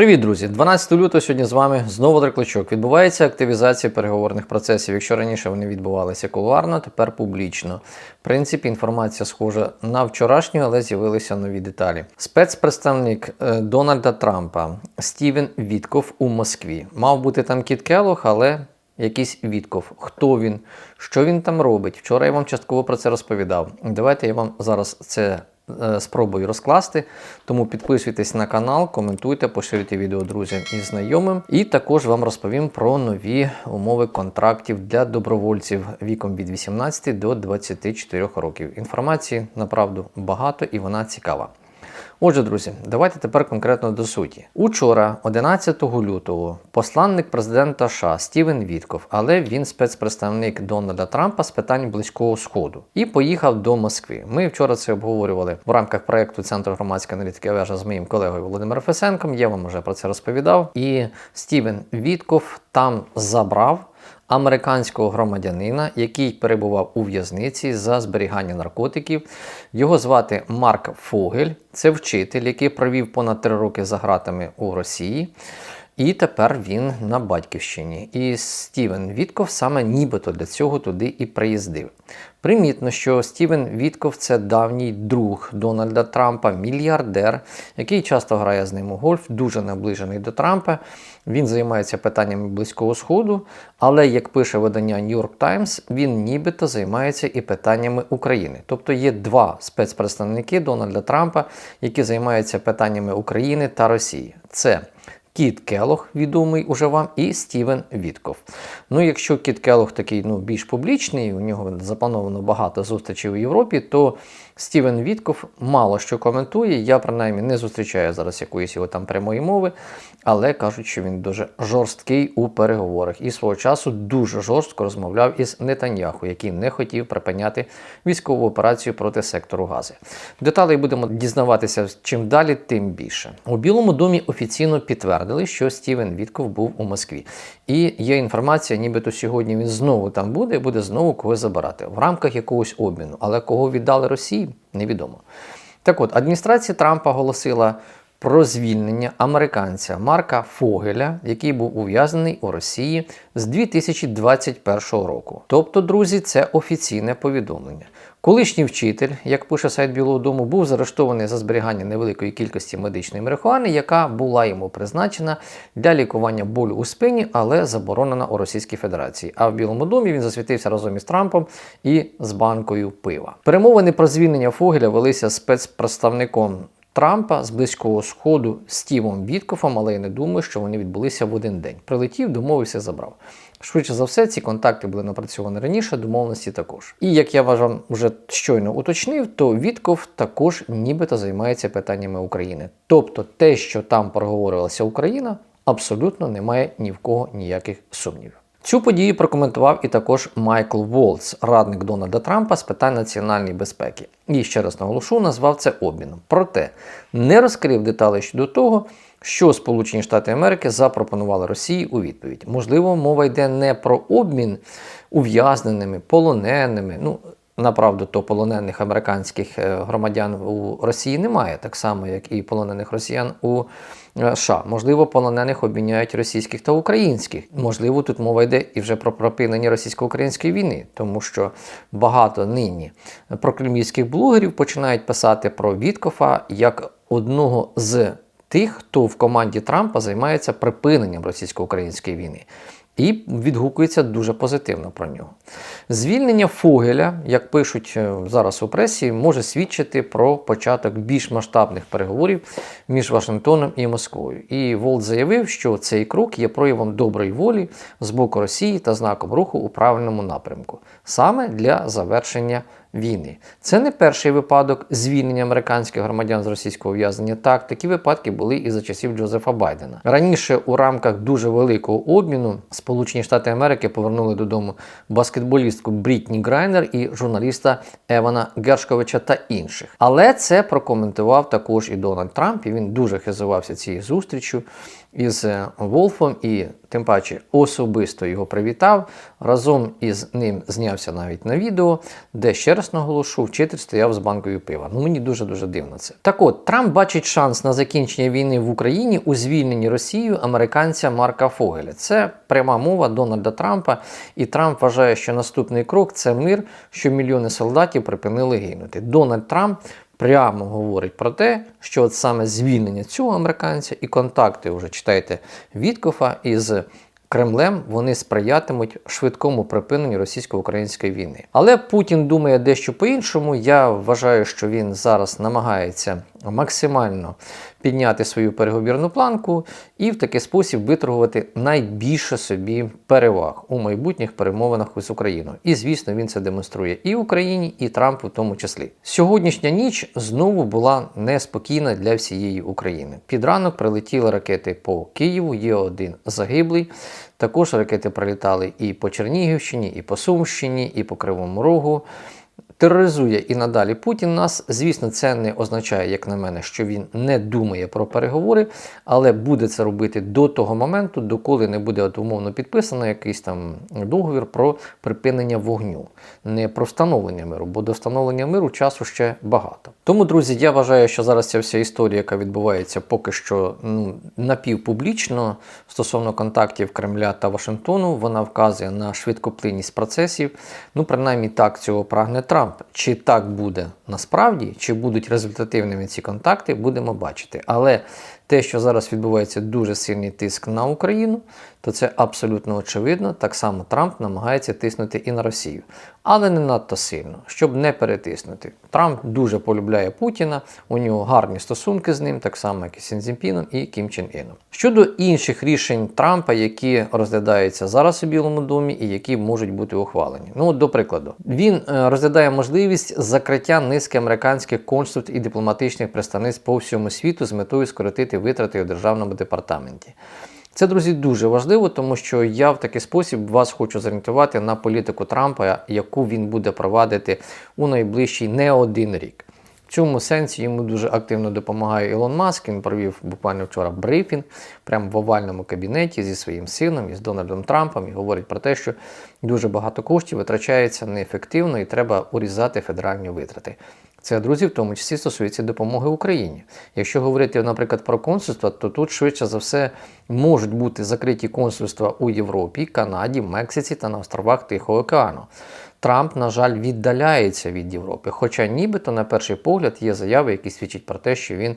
Привіт, друзі! 12 лютого сьогодні з вами знову Дракличок. Відбувається активізація переговорних процесів. Якщо раніше вони відбувалися кулуарно, тепер публічно. В принципі, інформація схожа на вчорашню, але з'явилися нові деталі. Спецпредставник е, Дональда Трампа Стівен Вітков у Москві. Мав бути там Кіт Келох, але якийсь Вітков. Хто він? Що він там робить? Вчора я вам частково про це розповідав. Давайте я вам зараз це спробую розкласти. Тому підписуйтесь на канал, коментуйте, поширюйте відео друзям і знайомим. І також вам розповім про нові умови контрактів для добровольців віком від 18 до 24 років. Інформації направду багато і вона цікава. Отже, друзі, давайте тепер конкретно до суті. Учора, 11 лютого, посланник президента США Стівен Вітков, але він спецпредставник Дональда Трампа з питань близького сходу, і поїхав до Москви. Ми вчора це обговорювали в рамках проекту Центру громадської аналітики вежа з моїм колегою Володимиром Фесенком. Я вам вже про це розповідав. І Стівен Вітков там забрав американського громадянина, який перебував у в'язниці за зберігання наркотиків. Його звати Марк Фогель. Це вчитель, який провів понад три роки за гратами у Росії. І тепер він на батьківщині. І Стівен Вітков саме нібито для цього туди і приїздив. Примітно, що Стівен Вітков це давній друг Дональда Трампа, мільярдер, який часто грає з ним у гольф, дуже наближений до Трампа. Він займається питаннями Близького Сходу, але, як пише видання New York Times, він нібито займається і питаннями України. Тобто є два спецпредставники Дональда Трампа, які займаються питаннями України та Росії. Це Кіт Келох, відомий уже вам, і Стівен Вітков. Ну, якщо Кіт Келох такий ну, більш публічний, у нього заплановано багато зустрічей у Європі, то Стівен Вітков мало що коментує. Я принаймні не зустрічаю зараз якоїсь його там прямої мови, але кажуть, що він дуже жорсткий у переговорах і свого часу дуже жорстко розмовляв із Нетаньяху, який не хотів припиняти військову операцію проти сектору Гази. Деталей будемо дізнаватися чим далі, тим більше. У Білому домі офіційно підтвердили, що Стівен Вітков був у Москві. І є інформація, нібито сьогодні він знову там буде і буде знову когось забирати в рамках якогось обміну. Але кого віддали Росії, невідомо. Так от, адміністрація Трампа оголосила про звільнення американця Марка Фогеля, який був ув'язнений у Росії з 2021 року. Тобто, друзі, це офіційне повідомлення. Колишній вчитель, як пише сайт Білого Дому, був заарештований за зберігання невеликої кількості медичної марихуани, яка була йому призначена для лікування болю у спині, але заборонена у Російській Федерації. А в Білому домі він засвітився разом із Трампом і з банкою пива. Перемовини про звільнення Фогеля велися спецпредставником. Трампа з близького сходу Стівом Віткофом, але я не думаю, що вони відбулися в один день. Прилетів, домовився, забрав. Швидше за все, ці контакти були напрацьовані раніше, домовленості також. І як я вважав, вже щойно уточнив, то Вітков також нібито займається питаннями України. Тобто те, що там проговорилася Україна, абсолютно немає ні в кого ніяких сумнівів. Цю подію прокоментував і також Майкл Волц, радник Дональда Трампа з питань національної безпеки. І ще раз наголошу, назвав це обміном. Проте не розкрив деталі щодо того, що Сполучені Штати Америки запропонували Росії у відповідь. Можливо, мова йде не про обмін ув'язненими, полоненими. Ну, Направду, то полонених американських е, громадян у Росії немає, так само, як і полонених росіян у е, США. Можливо, полонених обміняють російських та українських. Можливо, тут мова йде і вже про припинення російсько-української війни, тому що багато нині прокремлівських блогерів починають писати про Віткофа як одного з тих, хто в команді Трампа займається припиненням російсько-української війни. І відгукується дуже позитивно про нього. Звільнення Фогеля, як пишуть е, зараз у пресі, може свідчити про початок більш масштабних переговорів між Вашингтоном і Москвою. І Волт заявив, що цей крок є проявом доброї волі з боку Росії та знаком руху у правильному напрямку, саме для завершення війни. Це не перший випадок звільнення американських громадян з російського ув'язнення. Так, такі випадки були і за часів Джозефа Байдена. Раніше у рамках дуже великого обміну Сполучені Штати Америки повернули додому баскетболістку Брітні Грайнер і журналіста Евана Гершковича та інших. Але це прокоментував також і Дональд Трамп. і Він дуже хизувався цією зустрічю із Волфом і тим паче особисто його привітав. Разом із ним знявся навіть на відео, де ще раз наголошу, вчитель стояв з банкою пива. Ну мені дуже дуже дивно це. Так от Трамп бачить шанс на закінчення війни в Україні у звільненні Росією американця Марка Фогеля. Це пряма мова Дональда Трампа, і Трамп вважає, що наступний крок це мир, що мільйони солдатів припинили гинути. Дональд Трамп прямо говорить про те, що от саме звільнення цього американця і контакти, вже читайте Віткофа із Кремлем, вони сприятимуть швидкому припиненню російсько-української війни. Але Путін думає дещо по-іншому. Я вважаю, що він зараз намагається максимально підняти свою переговірну планку і в такий спосіб виторгувати найбільше собі переваг у майбутніх перемовинах з Україною. І звісно, він це демонструє і Україні, і Трампу в тому числі. Сьогоднішня ніч знову була неспокійна для всієї України. Під ранок прилетіли ракети по Києву. Є один загиблий. Також ракети прилітали і по Чернігівщині, і по Сумщині, і по Кривому Рогу тероризує і надалі Путін нас. Звісно, це не означає, як на мене, що він не думає про переговори, але буде це робити до того моменту, доколи не буде от, умовно підписано якийсь там договір про припинення вогню, не про встановлення миру, бо до встановлення миру часу ще багато. Тому, друзі, я вважаю, що зараз ця вся історія, яка відбувається поки що ну, напівпублічно стосовно контактів Кремля та Вашингтону, вона вказує на швидкоплинність процесів. Ну, принаймні так цього прагне Трамп. Чи так буде насправді, чи будуть результативними ці контакти, будемо бачити. Але те, що зараз відбувається дуже сильний тиск на Україну, то це абсолютно очевидно. Так само Трамп намагається тиснути і на Росію. Але не надто сильно, щоб не перетиснути. Трамп дуже полюбляє Путіна, у нього гарні стосунки з ним, так само, як і Сінзінпіном і Кім Чен Іном. Щодо інших рішень Трампа, які розглядаються зараз у Білому домі і які можуть бути ухвалені. Ну, до прикладу, він е, розглядає можливість закриття низки американських консульств і дипломатичних представництв по всьому світу з метою скоротити витрати у державному департаменті. Це, друзі, дуже важливо, тому що я в такий спосіб вас хочу зорієнтувати на політику Трампа, яку він буде провадити у найближчий не один рік. В цьому сенсі йому дуже активно допомагає Ілон Маск. Він провів буквально вчора брифінг прямо в овальному кабінеті зі своїм сином і з Дональдом Трампом і говорить про те, що дуже багато коштів витрачається неефективно і треба урізати федеральні витрати. Це, друзі, в тому числі стосується допомоги Україні. Якщо говорити, наприклад, про консульства, то тут швидше за все можуть бути закриті консульства у Європі, Канаді, Мексиці та на островах Тихого океану. Трамп, на жаль, віддаляється від Європи. Хоча нібито, на перший погляд, є заяви, які свідчать про те, що він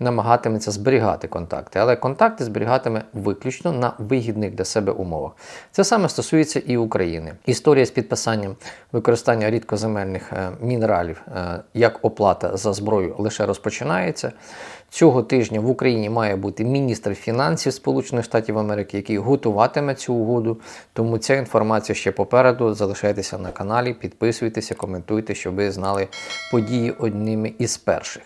намагатиметься зберігати контакти, але контакти зберігатиме виключно на вигідних для себе умовах. Це саме стосується і України. Історія з підписанням використання рідкоземельних е, мінералів е, як оплата за зброю лише розпочинається. Цього тижня в Україні має бути міністр фінансів Сполучених Штатів Америки, який готуватиме цю угоду. Тому ця інформація ще попереду. Залишайтеся на каналі, підписуйтеся, коментуйте, щоб ви знали події одними із перших.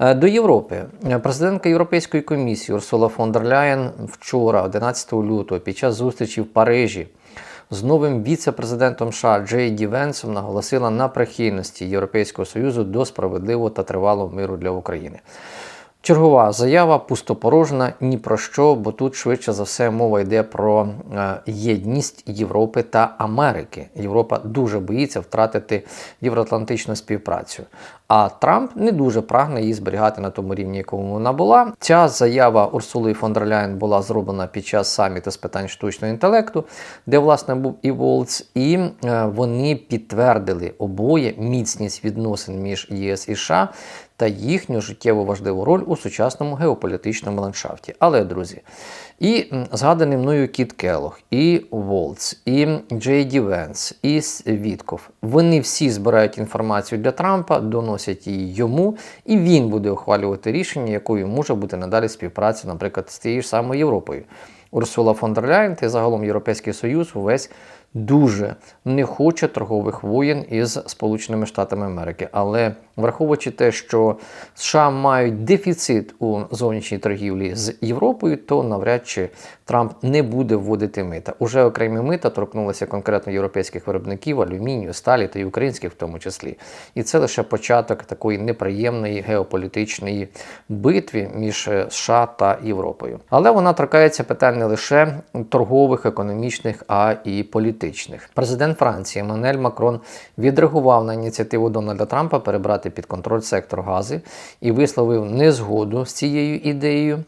Е, до Європи президентка Європейської комісії Урсула фон дер Ляєн вчора, 11 лютого, під час зустрічі в Парижі. З новим віце-президентом США Джей Ді Венсом наголосила на прихильності Європейського Союзу до справедливого та тривалого миру для України. Чергова заява пустопорожна ні про що, бо тут швидше за все мова йде про е, єдність Європи та Америки. Європа дуже боїться втратити євроатлантичну співпрацю. А Трамп не дуже прагне її зберігати на тому рівні, якому вона була. Ця заява Урсули фон дер Ляєн була зроблена під час саміту з питань штучного інтелекту, де власне був і Волц, і е, вони підтвердили обоє міцність відносин між ЄС і США та їхню життєво важливу роль у сучасному геополітичному ландшафті. Але, друзі, і згаданий мною Кіт Келох, і Волц, і Джей Ді Венс, і Вітков. Вони всі збирають інформацію для Трампа, доносять її йому, і він буде ухвалювати рішення, якою може бути надалі співпраця, наприклад, з тією ж самою Європою. Урсула фон дер Ляйн та загалом Європейський Союз увесь дуже не хоче торгових воєн із Сполученими Штатами Америки. Але Враховуючи те, що США мають дефіцит у зовнішній торгівлі з Європою, то навряд чи Трамп не буде вводити мита. Уже окремі мита торкнулися конкретно європейських виробників, алюмінію, сталі та й українських в тому числі. І це лише початок такої неприємної геополітичної битви між США та Європою. Але вона торкається питань не лише торгових, економічних, а і політичних. Президент Франції Еммануель Макрон відреагував на ініціативу Дональда Трампа перебрати під контроль сектор гази і висловив незгоду з цією ідеєю.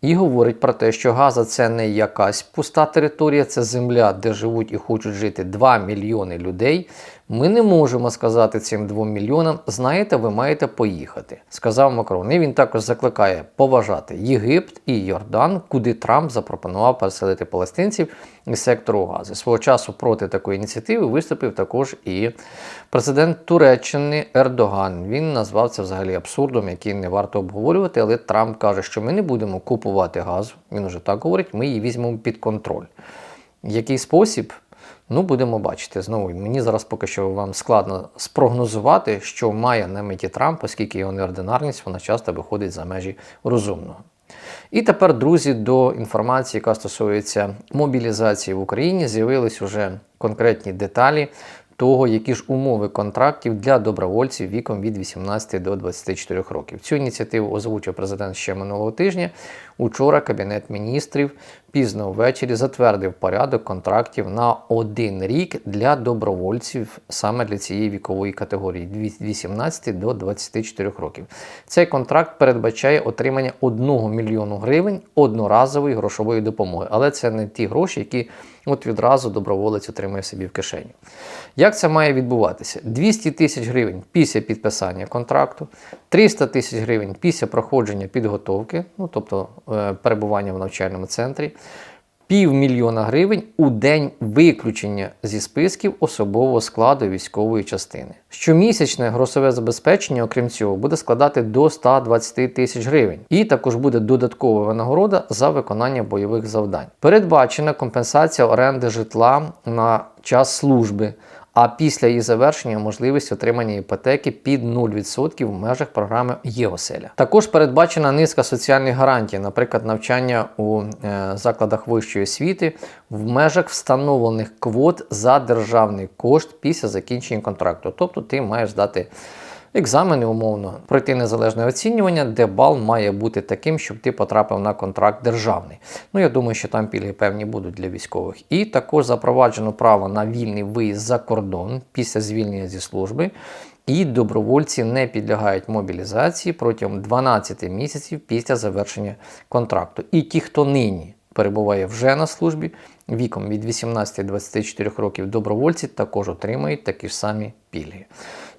І говорить про те, що Газа це не якась пуста територія, це земля, де живуть і хочуть жити 2 мільйони людей. Ми не можемо сказати цим 2 мільйонам, знаєте, ви маєте поїхати, сказав Макрон. І він також закликає поважати Єгипт і Йордан, куди Трамп запропонував переселити палестинців із сектору Гази. Свого часу проти такої ініціативи виступив також і президент Туреччини Ердоган. Він назвав це взагалі абсурдом, який не варто обговорювати, але Трамп каже, що ми не будемо купувати газу. Він уже так говорить, ми її візьмемо під контроль. Який спосіб? Ну, будемо бачити. Знову мені зараз поки що вам складно спрогнозувати, що має на меті Трамп, оскільки його неординарність вона часто виходить за межі розумного. І тепер, друзі, до інформації, яка стосується мобілізації в Україні, з'явились уже конкретні деталі того, які ж умови контрактів для добровольців віком від 18 до 24 років. Цю ініціативу озвучив президент ще минулого тижня. Учора Кабінет міністрів пізно ввечері затвердив порядок контрактів на один рік для добровольців саме для цієї вікової категорії від 18 до 24 років. Цей контракт передбачає отримання 1 мільйону гривень одноразової грошової допомоги, але це не ті гроші, які от відразу доброволець отримує собі в кишені. Як це має відбуватися? 200 тисяч гривень після підписання контракту, 300 тисяч гривень після проходження підготовки, ну тобто е, перебування в навчальному центрі, півмільйона гривень у день виключення зі списків особового складу військової частини. Щомісячне грошове забезпечення, окрім цього, буде складати до 120 тисяч гривень. І також буде додаткова винагорода за виконання бойових завдань. Передбачена компенсація оренди житла на час служби. А після її завершення можливість отримання іпотеки під 0% в межах програми ЄОСЕЛЯ. Також передбачена низка соціальних гарантій, наприклад, навчання у е, закладах вищої освіти в межах встановлених квот за державний кошт після закінчення контракту. Тобто ти маєш здати екзамени умовно, пройти незалежне оцінювання, де бал має бути таким, щоб ти потрапив на контракт державний. Ну, я думаю, що там пільги певні будуть для військових. І також запроваджено право на вільний виїзд за кордон після звільнення зі служби. І добровольці не підлягають мобілізації протягом 12 місяців після завершення контракту. І ті, хто нині перебуває вже на службі, віком від 18 до 24 років добровольці також отримають такі ж самі пільги.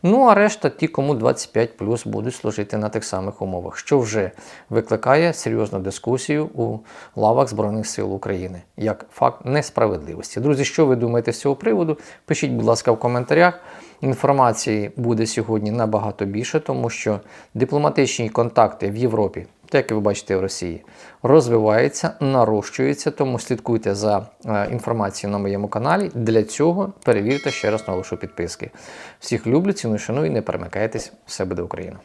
Ну а решта, ті, кому 25 плюс будуть служити на тих самих умовах, що вже викликає серйозну дискусію у лавах Збройних сил України як факт несправедливості. Друзі, що ви думаєте з цього приводу? Пишіть, будь ласка, в коментарях. Інформації буде сьогодні набагато більше, тому що дипломатичні контакти в Європі, так як ви бачите в Росії, розвивається, нарощується, тому слідкуйте за е, інформацією на моєму каналі. Для цього перевірте ще раз наголошу підписки. Всіх люблю, ціную, шаную, не перемикайтесь, все буде Україна!